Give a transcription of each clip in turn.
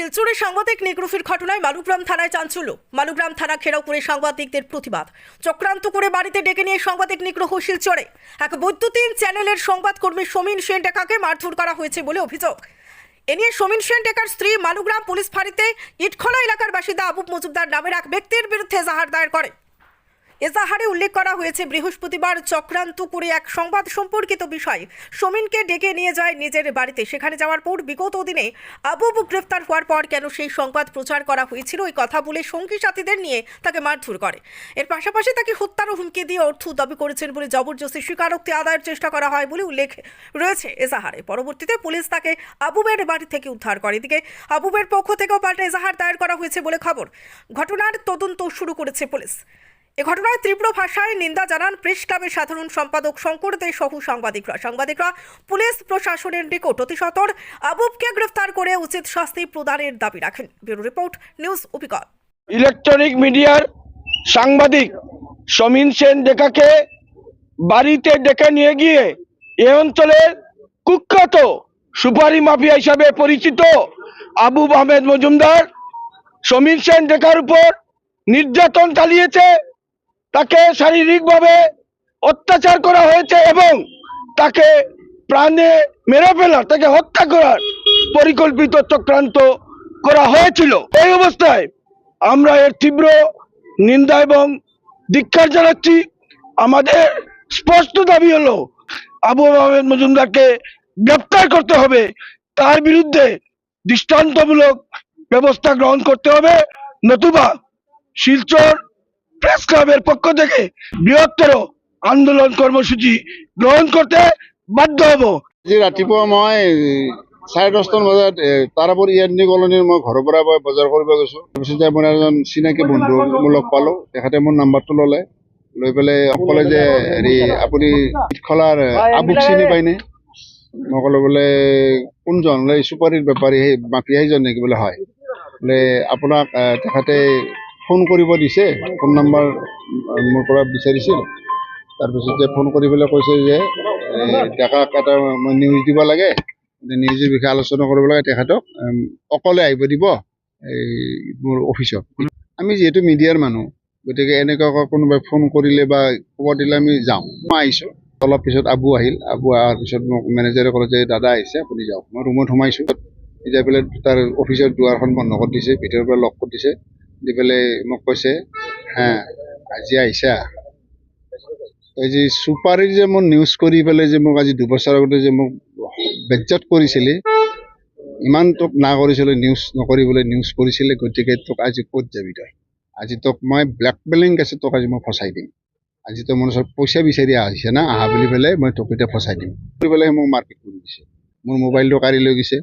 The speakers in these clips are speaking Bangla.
শিলচরে সাংবাদিক নিগ্রুফির ঘটনায় মালুগ্রাম থানায় চাঞ্চল্য। মালুগ্রাম থানা খেরাও করে সাংবাদিকদের প্রতিবাদ। চক্রান্ত করে বাড়িতে ডেকে নিয়ে সাংবাদিক নিগ্রহ শিলচরে। এক বৈদ্যুতিন চ্যানেলের সংবাদকর্মী সমীন সেন ডেকাকে মারধর করা হয়েছে বলে অভিযোগ। এ নিয়ে সমীন সেন ডেকার স্ত্রী মালুগ্রাম পুলিশ ফাঁড়িতে ইটখলা এলাকার বাসিন্দা আবুব মজুমদার নামের এক ব্যক্তির বিরুদ্ধে জাহার দায়ের করে। এজাহারে উল্লেখ করা হয়েছে, বৃহস্পতিবার চক্রান্ত করে এক সংবাদ সম্পর্কিত বিষয় সমীনকে ডেকে নিয়ে যায় নিজের বাড়িতে। সেখানে যাওয়ার পর বিগত দিনে আবুব গ্রেফতার হওয়ার পর কেন সেই সংবাদ প্রচার করা হয়েছিল ওই কথা বলে সঙ্গী সাথীদের নিয়ে তাকে মারধর করে। এর পাশাপাশি তাকে হত্যারও হুমকি দিয়ে অর্থ দাবি করেছেন বলে জবরদস্তি স্বীকারোক্তি আদায়ের চেষ্টা করা হয় বলে উল্লেখ রয়েছে এজাহারে। পরবর্তীতে পুলিশ তাকে আবুবের বাড়ি থেকে উদ্ধার করে। এদিকে আবুবের পক্ষ থেকেও পাল্টা এজাহার দায়ের করা হয়েছে বলে খবর। ঘটনার তদন্ত শুরু করেছে পুলিশ। এ ঘটনায় তীব্র ভাষায় নিন্দা জানান প্রেস ক্লাবের সাধারণ সম্পাদক শঙ্কর দে সহ সাংবাদিকরা। সাংবাদিকরা, পুলিশ প্রশাসনের নিকট অতি সত্বর আবুবকে গ্রেফতার করে উচিত শাস্তি প্রদানের দাবি রাখেন। ব্যুরো রিপোর্ট, নিউজ অভিজ্ঞতা ইলেকট্রনিক মিডিয়ার সাংবাদিক সমীন সেন ডেকাকে বাড়িতে ডেকে নিয়ে গিয়ে এ অঞ্চলের কুখ্যাত সুপারি মাফিয়া হিসাবে পরিচিত আবু আহমেদ মজুমদার সমীর সেন ডেকার উপর নির্যাতন চালিয়েছে তাকে শারীরিকভাবে অত্যাচার করা হয়েছে এবং তাকে প্রাণে মেরে ফেলার, তাকে হত্যা করার পরিকল্পিত চক্রান্ত করা হয়েছিল। এই অবস্থায় আমরা এর তীব্র নিন্দা এবং ধিক্ষার জানাচ্ছি। আমাদের স্পষ্ট দাবি হলো, আবু আহমেদ মজুমদারকে গ্রেপ্তার করতে হবে। তার বিরুদ্ধে দৃষ্টান্তমূলক ব্যবস্থা গ্রহণ করতে হবে। নতুবা শিলচর প্রেস ক্লাবের পক্ষ থেকে বৃহত্তর আন্দোলন কর্মসূচি গ্রহণ করতে বাধ্য হব। আজি ৰাতিপুৱা মই চাৰে দহটামান বজাত তাৰাপুৰ ইয়ান্নি কলনীৰ মই ঘৰৰ পৰা মই বজাৰ কৰিব গৈছোঁ। তাৰপিছতে মোৰ এজন চিনাকি বন্ধু, মই লগ পালোঁ। তেখেতে মোৰ নাম্বাৰটো ল'লে। লৈ পেলাই ক'লে যে, হেৰি, আপুনি ইটখলাৰ আবুক চিনি পায়নে? মই ক'লো, বোলে, কোনজন? বোলে চুপাৰীৰ বেপাৰী, সেই মাফিয়া সেইজন নেকি? বোলে, হয়। বোলে, আপোনাক তেখেতে ফোন কৰিব দিছে ফোন নম্বৰ মোৰ পৰা বিচাৰিছিল। তাৰপিছতে ফোন কৰি পেলাই কৈছে যে ডেকাক এটা মই নিউজ দিব লাগে নিউজৰ বিষয়ে আলোচনা কৰিব লাগে তেখেতক অকলে আহিব দিব এই মোৰ অফিচত। আমি যিহেতু মিডিয়াৰ মানুহ গতিকে এনেকুৱা কোনোবাই ফোন কৰিলে বা খবৰ দিলে আমি যাওঁ। মই আহিছোঁ। অলপ পিছত আবু আহিল। আবু অহাৰ পিছত মোক মেনেজাৰে ক'লে যে দাদা আহিছে আপুনি যাওক। মই ৰুমত সোমাইছোঁ। যাই পেলাই তাৰ অফিচৰ দুৱাৰখন বন্ধ কৰি দিছে ভিতৰৰ পৰা লক কৰি দিছে। দি পেলাই মোক কৈছে হা আজি আহিছা? এই যে চুপাৰীৰ যে মোৰ নিউজ কৰি পেলাই যে মোক আজি দুবছৰ আগতে যে মোক বেজ্জত কৰিছিলে ইমান তোক না কৰিছিলে নিউজ নকৰিবলৈ নিউজ কৰিছিলে গতিকে তোক আজি ক'ত যাবি তই? আজি তোক মই ব্লেকমেইলিং কেছত তোক আজি মই ফচাই দিম। আজি তই মোৰ ওচৰত পইচা বিচাৰি আহিছে না আহা বুলি পেলাই মই তোক এতিয়া ফচাই দিম। কৰি পেলাই মোক মাৰপিট কৰি দিছে। মোৰ মোবাইলটো কাঢ়ি লৈ গৈছে।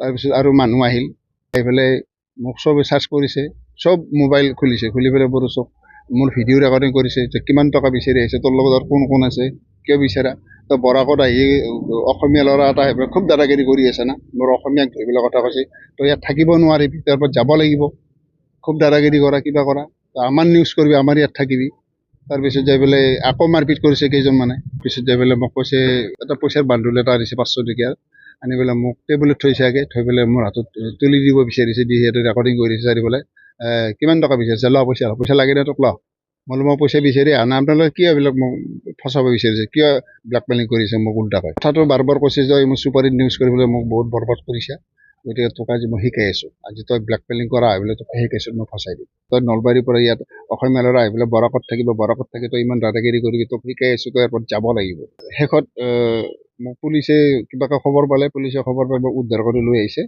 তাৰপিছত আৰু মানুহ আহিল। আহি পেলাই মোক চবে চাৰ্চ কৰিছে। চব মোবাইল খুলিছে খুলি পেলাই বৰ চব মোৰ ভিডিঅ' ৰেকৰ্ডিং কৰিছে যে কিমান টকা বিচাৰি আহিছে তোৰ লগত আৰু কোন কোন আছে কিয় বিচাৰা? তই বৰাকত আহি অসমীয়া ল'ৰা এটা আহি খুব দাদাগিৰি কৰি আছে না মোৰ অসমীয়াক পেলাই কথা কৈছে। তই ইয়াত থাকিব নোৱাৰিবি তাৰ পৰা যাব লাগিব। খুব দাদাগিৰি কৰা কিবা কৰা। তই আমাৰ নিউজ কৰিবি আমাৰ ইয়াত থাকিবি। তাৰপিছত যাই পেলাই আকৌ মাৰপিট কৰিছে কেইজনমানে। পিছত যাই পেলাই মোক কৈছে এটা পইচাৰ বান্দোল এটা আনিছে পাঁচশ টকীয়াৰ আনি পেলাই মোক টেবুলত থৈছে আগে থৈ পেলাই মোৰ হাতত তুলি দিব বিচাৰিছে দি সিহঁতে ৰেকৰ্ডিং কৰিছে চাৰি পেলাই কিমান টকা বিচাৰিছে ল পইচা ল পইচা লাগে তোক ল মই বোলো মই পইচা বিচাৰি আহা নাই আপোনালোকে কিয় এইবিলাক মোক ফচাব বিচাৰিছে কিয় ব্লেকমেইলিং কৰিছে মোক উল্টাকৈ কথাটো বাৰ বাৰ কৈছে যে মোৰ চুপাৰীত নিউজ কৰিবলৈ মোক বহুত বৰবাদ কৰিছে গতিকে তোক আজি মই শিকাই আছোঁ আজি তই ব্লেকমেইলিং কৰা আহি পেলাই তোক শিকাইছোঁ মই ফচাই দিম তই নলবাৰীৰ পৰা ইয়াত অসমীয়া ল'ৰা আহি পেলাই বৰাকত থাকিব বৰাকত থাকি তই ইমান দাদাগিৰি কৰিবি তোক শিকাই আছোঁ তই এয়াৰপৰ্ট যাব লাগিব শেষত মোক পুলিচে কিবাকৈ খবৰ পালে পুলিচে খবৰ পাই মোক উদ্ধাৰ কৰি লৈ আহিছে